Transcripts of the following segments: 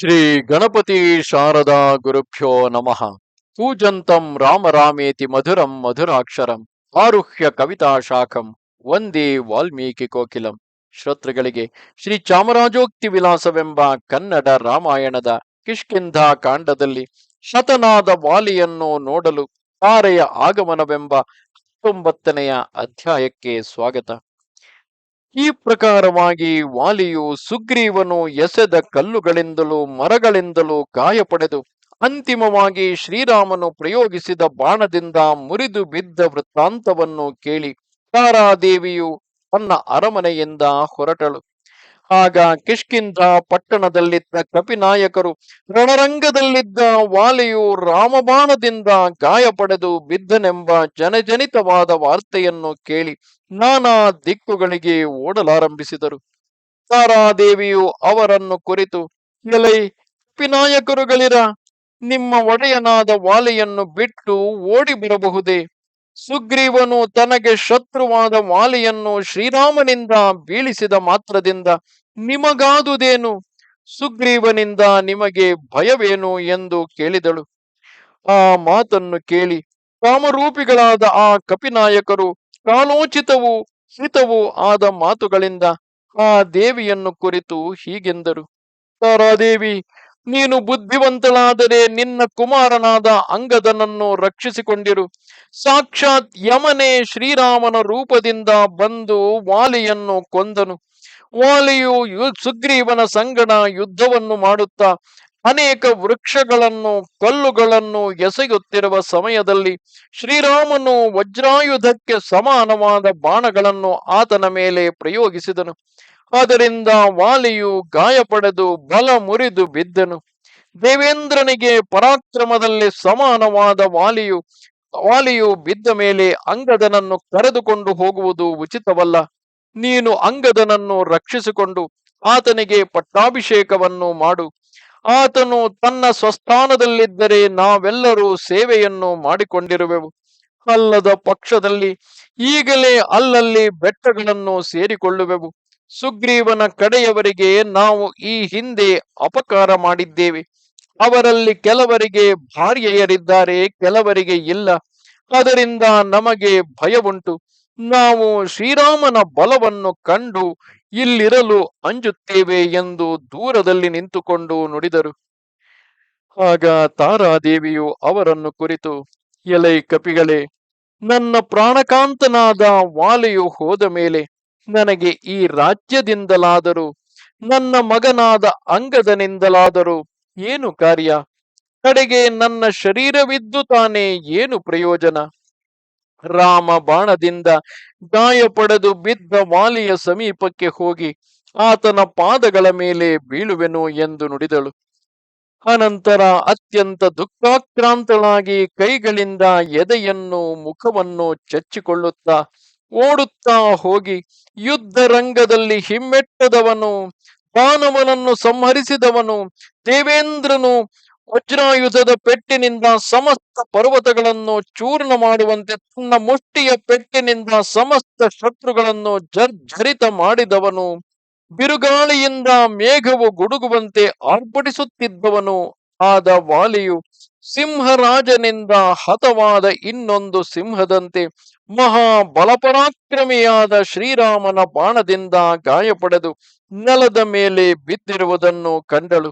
ಶ್ರೀ ಗಣಪತಿ ಶಾರದಾ ಗುರುಭ್ಯೋ ನಮಃ. ಪೂಜಂತಂ ರಾಮ ರಾಮೇತಿ ಮಧುರಂ ಮಧುರಾಕ್ಷರಂ ಆರುಹ್ಯ ಕವಿತಾ ಶಾಖಂ ವಂದೇ ವಾಲ್ಮೀಕಿ ಕೋಕಿಲಂ. ಶ್ರೋತೃಗಳಿಗೆ ಶ್ರೀ ಚಾಮರಾಜೋಕ್ತಿ ವಿಲಾಸವೆಂಬ ಕನ್ನಡ ರಾಮಾಯಣದ ಕಿಷ್ಕಿಂಧ ಕಾಂಡದಲ್ಲಿ ಶತನಾದ ವಾಲಿಯನ್ನು ನೋಡಲು ತಾರೆಯ ಆಗಮನವೆಂಬ ಹತ್ತೊಂಬತ್ತನೆಯ ಅಧ್ಯಾಯಕ್ಕೆ ಸ್ವಾಗತ. ಈ ಪ್ರಕಾರವಾಗಿ ವಾಲಿಯು ಸುಗ್ರೀವನು ಎಸೆದ ಕಲ್ಲುಗಳಿಂದಲೂ ಮರಗಳಿಂದಲೂ ಗಾಯ ಪಡೆದು ಅಂತಿಮವಾಗಿ ಶ್ರೀರಾಮನು ಪ್ರಯೋಗಿಸಿದ ಬಾಣದಿಂದ ಮುರಿದು ಬಿದ್ದ ವೃತ್ತಾಂತವನ್ನು ಕೇಳಿ ತಾರಾದೇವಿಯು ತನ್ನ ಅರಮನೆಯಿಂದ ಹೊರಟಳು. ಆಗ ಕಿಷ್ಕಿಂಧ ಪಟ್ಟಣದಲ್ಲಿದ್ದ ಕಪಿನಾಯಕರು ರಣರಂಗದಲ್ಲಿದ್ದ ವಾಲಿಯು ರಾಮಬಾಣದಿಂದ ಗಾಯ ಪಡೆದು ಬಿದ್ದನೆಂಬ ಜನಜನಿತವಾದ ವಾರ್ತೆಯನ್ನು ಕೇಳಿ ನಾನಾ ದಿಕ್ಕುಗಳಿಗೆ ಓಡಲಾರಂಭಿಸಿದರು. ತಾರಾದೇವಿಯು ಅವರನ್ನು ಕುರಿತು, ಎಲೈ ಕಪಿನಾಯಕರುಗಳಿರ ನಿಮ್ಮ ಒಡೆಯನಾದ ವಾಲಿಯನ್ನು ಬಿಟ್ಟು ಓಡಿ ಬರಬಹುದೇ? ಸುಗ್ರೀವನು ತನಗೆ ಶತ್ರುವಾದ ವಾಲಿಯನ್ನು ಶ್ರೀರಾಮನಿಂದ ಬೀಳಿಸಿದ ಮಾತ್ರದಿಂದ ನಿಮಗಾದುದೇನು? ಸುಗ್ರೀವನಿಂದ ನಿಮಗೆ ಭಯವೇನು ಎಂದು ಕೇಳಿದಳು. ಆ ಮಾತನ್ನು ಕೇಳಿ ಕಾಮರೂಪಿಗಳಾದ ಆ ಕಪಿನಾಯಕರು ಕಾಲೋಚಿತವೂ ಹಿತವೂ ಆದ ಮಾತುಗಳಿಂದ ಆ ದೇವಿಯನ್ನು ಕುರಿತು ಹೀಗೆಂದರು. ತಾರಾದೇವಿ, ನೀನು ಬುದ್ಧಿವಂತಳಾದರೆ ನಿನ್ನ ಕುಮಾರನಾದ ಅಂಗದನನ್ನು ರಕ್ಷಿಸಿಕೊಂಡಿರು. ಸಾಕ್ಷಾತ್ ಯಮನೇ ಶ್ರೀರಾಮನ ರೂಪದಿಂದ ಬಂದು ವಾಲಿಯನ್ನು ಕೊಂದನು. ವಾಲಿಯು ಸುಗ್ರೀವನ ಸಂಗಡ ಯುದ್ಧವನ್ನು ಮಾಡುತ್ತಾ ಅನೇಕ ವೃಕ್ಷಗಳನ್ನು, ಕಲ್ಲುಗಳನ್ನು ಎಸೆಯುತ್ತಿರುವ ಸಮಯದಲ್ಲಿ ಶ್ರೀರಾಮನು ವಜ್ರಾಯುಧಕ್ಕೆ ಸಮಾನವಾದ ಬಾಣಗಳನ್ನು ಆತನ ಮೇಲೆ ಪ್ರಯೋಗಿಸಿದನು. ಅದರಿಂದ ವಾಲಿಯು ಗಾಯಪಡೆದು ಬಲ ಮುರಿದು ಬಿದ್ದನು. ದೇವೇಂದ್ರನಿಗೆ ಪರಾಕ್ರಮದಲ್ಲಿ ಸಮಾನವಾದ ವಾಲಿಯು ವಾಲಿಯು ಬಿದ್ದ ಮೇಲೆ ಅಂಗದನನ್ನು ಕರೆದುಕೊಂಡು ಹೋಗುವುದು ಉಚಿತವಲ್ಲ. ನೀನು ಅಂಗದನನ್ನು ರಕ್ಷಿಸಿಕೊಂಡು ಆತನಿಗೆ ಪಟ್ಟಾಭಿಷೇಕವನ್ನು ಮಾಡು. ಆತನು ತನ್ನ ಸ್ವಸ್ಥಾನದಲ್ಲಿದ್ದರೆ ನಾವೆಲ್ಲರೂ ಸೇವೆಯನ್ನು ಮಾಡಿಕೊಂಡಿರುವೆವು. ಅಲ್ಲದ ಪಕ್ಷದಲ್ಲಿ ಈಗಲೇ ಅಲ್ಲಲ್ಲಿ ಬೆಟ್ಟಗಳನ್ನು ಸೇರಿಕೊಳ್ಳುವೆವು. ಸುಗ್ರೀವನ ಕಡೆಯವರಿಗೆ ನಾವು ಈ ಹಿಂದೆ ಅಪಕಾರ ಮಾಡಿದ್ದೇವೆ. ಅವರಲ್ಲಿ ಕೆಲವರಿಗೆ ಭಾರ್ಯೆಯರಿದ್ದಾರೆ, ಕೆಲವರಿಗೆ ಇಲ್ಲ. ಅದರಿಂದ ನಮಗೆ ಭಯವುಂಟು. ನಾವು ಶ್ರೀರಾಮನ ಬಲವನ್ನು ಕಂಡು ಇಲ್ಲಿರಲು ಅಂಜುತ್ತೇವೆ ಎಂದು ದೂರದಲ್ಲಿ ನಿಂತುಕೊಂಡು ನುಡಿದರು. ಆಗ ತಾರಾದೇವಿಯು ಅವರನ್ನು ಕುರಿತು, ಎಲೈ ಕಪಿಗಳೇ, ನನ್ನ ಪ್ರಾಣಕಾಂತನಾದ ವಾಲೆಯು ಹೋದ ಮೇಲೆ ನನಗೆ ಈ ರಾಜ್ಯದಿಂದಲಾದರೂ, ನನ್ನ ಮಗನಾದ ಅಂಗದನಿಂದಲಾದರೂ ಏನು ಕಾರ್ಯ? ಕಡೆಗೆ ನನ್ನ ಶರೀರವಿದ್ದು ತಾನೇ ಏನು ಪ್ರಯೋಜನ? ರಾಮ ಬಾಣದಿಂದ ಗಾಯ ಪಡೆದು ಬಿದ್ದ ವಾಲಿಯ ಸಮೀಪಕ್ಕೆ ಹೋಗಿ ಆತನ ಪಾದಗಳ ಮೇಲೆ ಬೀಳುವೆನು ಎಂದು ನುಡಿದಳು. ಅನಂತರ ಅತ್ಯಂತ ದುಃಖಾಕ್ರಾಂತಳಾಗಿ ಕೈಗಳಿಂದ ಎದೆಯನ್ನು ಮುಖವನ್ನು ಚಚ್ಚಿಕೊಳ್ಳುತ್ತಾ ಓಡುತ್ತಾ ಹೋಗಿ ಯುದ್ಧ ರಂಗದಲ್ಲಿ ಹಿಮ್ಮೆಟ್ಟದವನು ದಾನವನನ್ನು ಸಂಹರಿಸಿದವನು, ದೇವೇಂದ್ರನು ವಜ್ರಾಯುಧದ ಪೆಟ್ಟಿನಿಂದ ಸಮಸ್ತ ಪರ್ವತಗಳನ್ನು ಚೂರ್ಣ ಮಾಡುವಂತೆ ತನ್ನ ಮುಷ್ಟಿಯ ಪೆಟ್ಟಿನಿಂದ ಸಮಸ್ತ ಶತ್ರುಗಳನ್ನು ಜರ್ಜರಿತ ಮಾಡಿದವನು. ಬಿರುಗಾಳಿಯಿಂದ ಮೇಘವು ಗುಡುಗುವಂತೆ ಆರ್ಭಟಿಸುತ್ತಿದ್ದವನು. ಆದ ವಾಲಿಯು ಸಿಂಹರಾಜನಿಂದ ಹತವಾದ ಇನ್ನೊಂದು ಸಿಂಹದಂತೆ ಮಹಾ ಬಲಪರಾಕ್ರಮಿಯಾದ ಶ್ರೀರಾಮನ ಬಾಣದಿಂದ ಗಾಯ ಪಡೆದು ನೆಲದ ಮೇಲೆ ಬಿದ್ದಿರುವುದನ್ನು ಕಂಡಳು.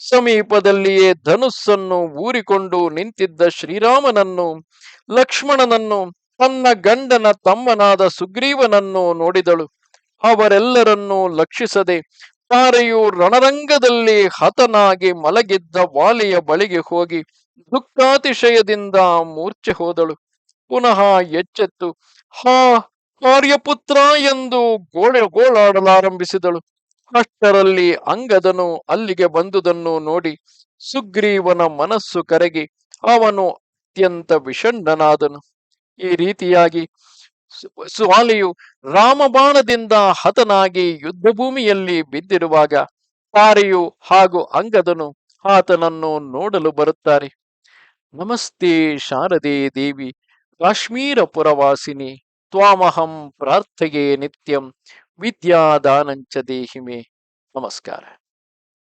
ಸಮೀಪದಲ್ಲಿಯೇ ಧನುಸ್ಸನ್ನು ಊರಿಕೊಂಡು ನಿಂತಿದ್ದ ಶ್ರೀರಾಮನನ್ನು, ಲಕ್ಷ್ಮಣನನ್ನು, ತನ್ನ ಗಂಡನ ತಮ್ಮನಾದ ಸುಗ್ರೀವನನ್ನು ನೋಡಿದಳು. ಅವರೆಲ್ಲರನ್ನೂ ಲಕ್ಷಿಸದೆ ತಾರೆಯು ರಣರಂಗದಲ್ಲಿ ಹತನಾಗಿ ಮಲಗಿದ್ದ ವಾಲಿಯ ಬಳಿಗೆ ಹೋಗಿ ದುಃಖಾತಿಶಯದಿಂದ ಮೂರ್ಛೆ ಹೋದಳು. ಪುನಃ ಎಚ್ಚೆತ್ತು. ಹಾ, ಕಾರ್ಯಪುತ್ರ ಎಂದು ಗೋಳೆ, ಗೋಳಾಡಲಾರಂಭಿಸಿದಳು. ಅಷ್ಟರಲ್ಲಿ ಅಂಗದನು ಅಲ್ಲಿಗೆ ಬಂದುದನ್ನು ನೋಡಿ ಸುಗ್ರೀವನ ಮನಸ್ಸು ಕರಗಿ ಅವನು ಅತ್ಯಂತ ವಿಷಣ್ಣನಾದನು ಈ ರೀತಿಯಾಗಿ ಸ್ವಾಲಿಯು ರಾಮಬಾಣದಿಂದ ಹತನಾಗಿ ಯುದ್ಧ ಭೂಮಿಯಲ್ಲಿ ಬಿದ್ದಿರುವಾಗ ತಾರೆಯು ಹಾಗೂ ಅಂಗದನು ಆತನನ್ನು ನೋಡಲು ಬರುತ್ತಾರೆ. ನಮಸ್ತೆ ಶಾರದೆ ದೇವಿ. ಕಾಶ್ಮೀರ ಪುರವಾಸಿನಿ ತ್ವಾಮಹಂ ಪ್ರಾರ್ಥೆಯೇ ನಿತ್ಯಂ ವಿದ್ಯಾದಾನಂಚ ದೇಹಿಮೆ. ನಮಸ್ಕಾರ.